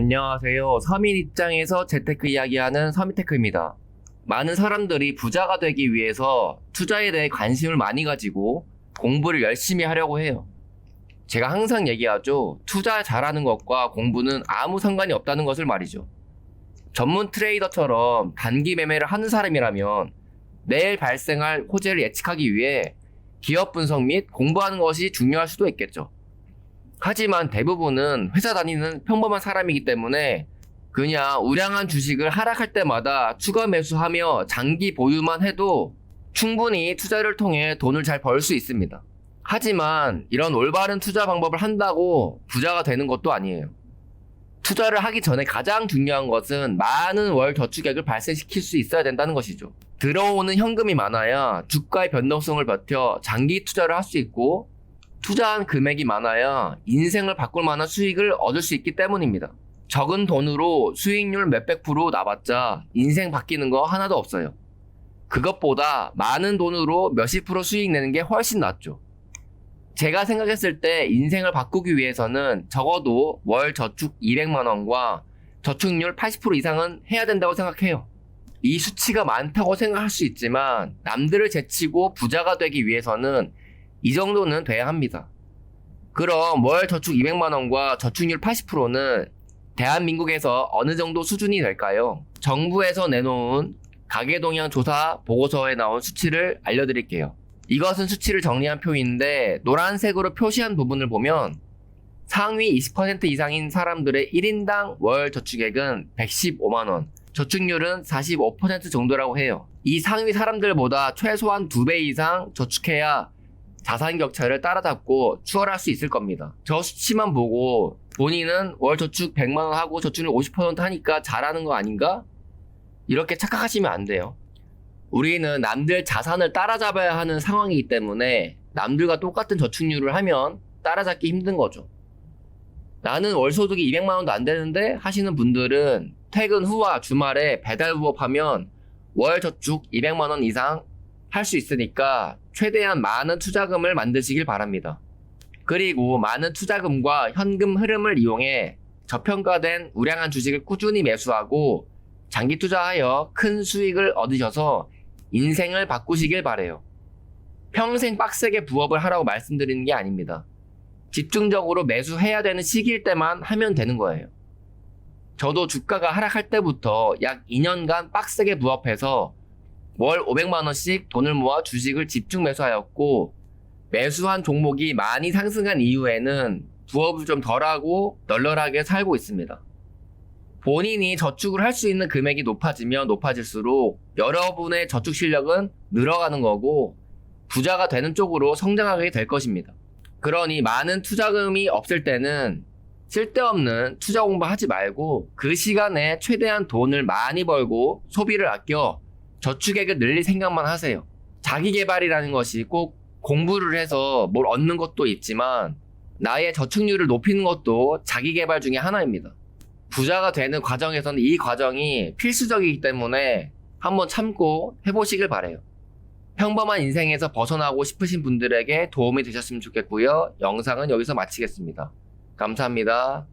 안녕하세요. 서민 입장에서 재테크 이야기하는 서민테크입니다. 많은 사람들이 부자가 되기 위해서 투자에 대해 관심을 많이 가지고 공부를 열심히 하려고 해요. 제가 항상 얘기하죠. 투자 잘하는 것과 공부는 아무 상관이 없다는 것을 말이죠. 전문 트레이더처럼 단기 매매를 하는 사람이라면 내일 발생할 호재를 예측하기 위해 기업 분석 및 공부하는 것이 중요할 수도 있겠죠. 하지만 대부분은 회사 다니는 평범한 사람이기 때문에 그냥 우량한 주식을 하락할 때마다 추가 매수하며 장기 보유만 해도 충분히 투자를 통해 돈을 잘 벌 수 있습니다. 하지만 이런 올바른 투자 방법을 한다고 부자가 되는 것도 아니에요. 투자를 하기 전에 가장 중요한 것은 많은 월 저축액을 발생시킬 수 있어야 된다는 것이죠. 들어오는 현금이 많아야 주가의 변동성을 버텨 장기 투자를 할 수 있고 투자한 금액이 많아야 인생을 바꿀 만한 수익을 얻을 수 있기 때문입니다. 적은 돈으로 수익률 몇백 프로 나봤자 인생 바뀌는 거 하나도 없어요. 그것보다 많은 돈으로 몇십 프로 수익 내는 게 훨씬 낫죠. 제가 생각했을 때 인생을 바꾸기 위해서는 적어도 월 저축 200만원과 저축률 80% 이상은 해야 된다고 생각해요. 이 수치가 많다고 생각할 수 있지만 남들을 제치고 부자가 되기 위해서는 이 정도는 돼야 합니다. 그럼 월 저축 200만 원과 저축률 80%는 대한민국에서 어느 정도 수준이 될까요? 정부에서 내놓은 가계동향 조사 보고서에 나온 수치를 알려드릴게요. 이것은 수치를 정리한 표인데 노란색으로 표시한 부분을 보면 상위 20% 이상인 사람들의 1인당 월 저축액은 115만원, 저축률은 45% 정도라고 해요. 이 상위 사람들보다 최소한 2배 이상 저축해야 자산 격차를 따라잡고 추월할 수 있을 겁니다. 저 수치만 보고 본인은 월 저축 100만 원 하고 저축률 50% 하니까 잘하는 거 아닌가? 이렇게 착각하시면 안 돼요. 우리는 남들 자산을 따라잡아야 하는 상황이기 때문에 남들과 똑같은 저축률을 하면 따라잡기 힘든 거죠. 나는 월 소득이 200만 원도 안 되는데 하시는 분들은 퇴근 후와 주말에 배달 부업하면 월 저축 200만 원 이상 할 수 있으니까 최대한 많은 투자금을 만드시길 바랍니다. 그리고 많은 투자금과 현금 흐름을 이용해 저평가된 우량한 주식을 꾸준히 매수하고 장기 투자하여 큰 수익을 얻으셔서 인생을 바꾸시길 바래요. 평생 빡세게 부업을 하라고 말씀드리는 게 아닙니다. 집중적으로 매수해야 되는 시기일 때만 하면 되는 거예요. 저도 주가가 하락할 때부터 약 2년간 빡세게 부업해서 월 500만 원씩 돈을 모아 주식을 집중 매수하였고, 매수한 종목이 많이 상승한 이후에는 부업을 좀 덜하고 널널하게 살고 있습니다. 본인이 저축을 할 수 있는 금액이 높아지면 높아질수록 여러분의 저축 실력은 늘어가는 거고 부자가 되는 쪽으로 성장하게 될 것입니다. 그러니 많은 투자금이 없을 때는 쓸데없는 투자 공부하지 말고 그 시간에 최대한 돈을 많이 벌고 소비를 아껴 저축액을 늘릴 생각만 하세요. 자기 개발이라는 것이 꼭 공부를 해서 뭘 얻는 것도 있지만 나의 저축률을 높이는 것도 자기 개발 중에 하나입니다. 부자가 되는 과정에서는 이 과정이 필수적이기 때문에 한번 참고 해보시길 바래요. 평범한 인생에서 벗어나고 싶으신 분들에게 도움이 되셨으면 좋겠고요. 영상은 여기서 마치겠습니다. 감사합니다.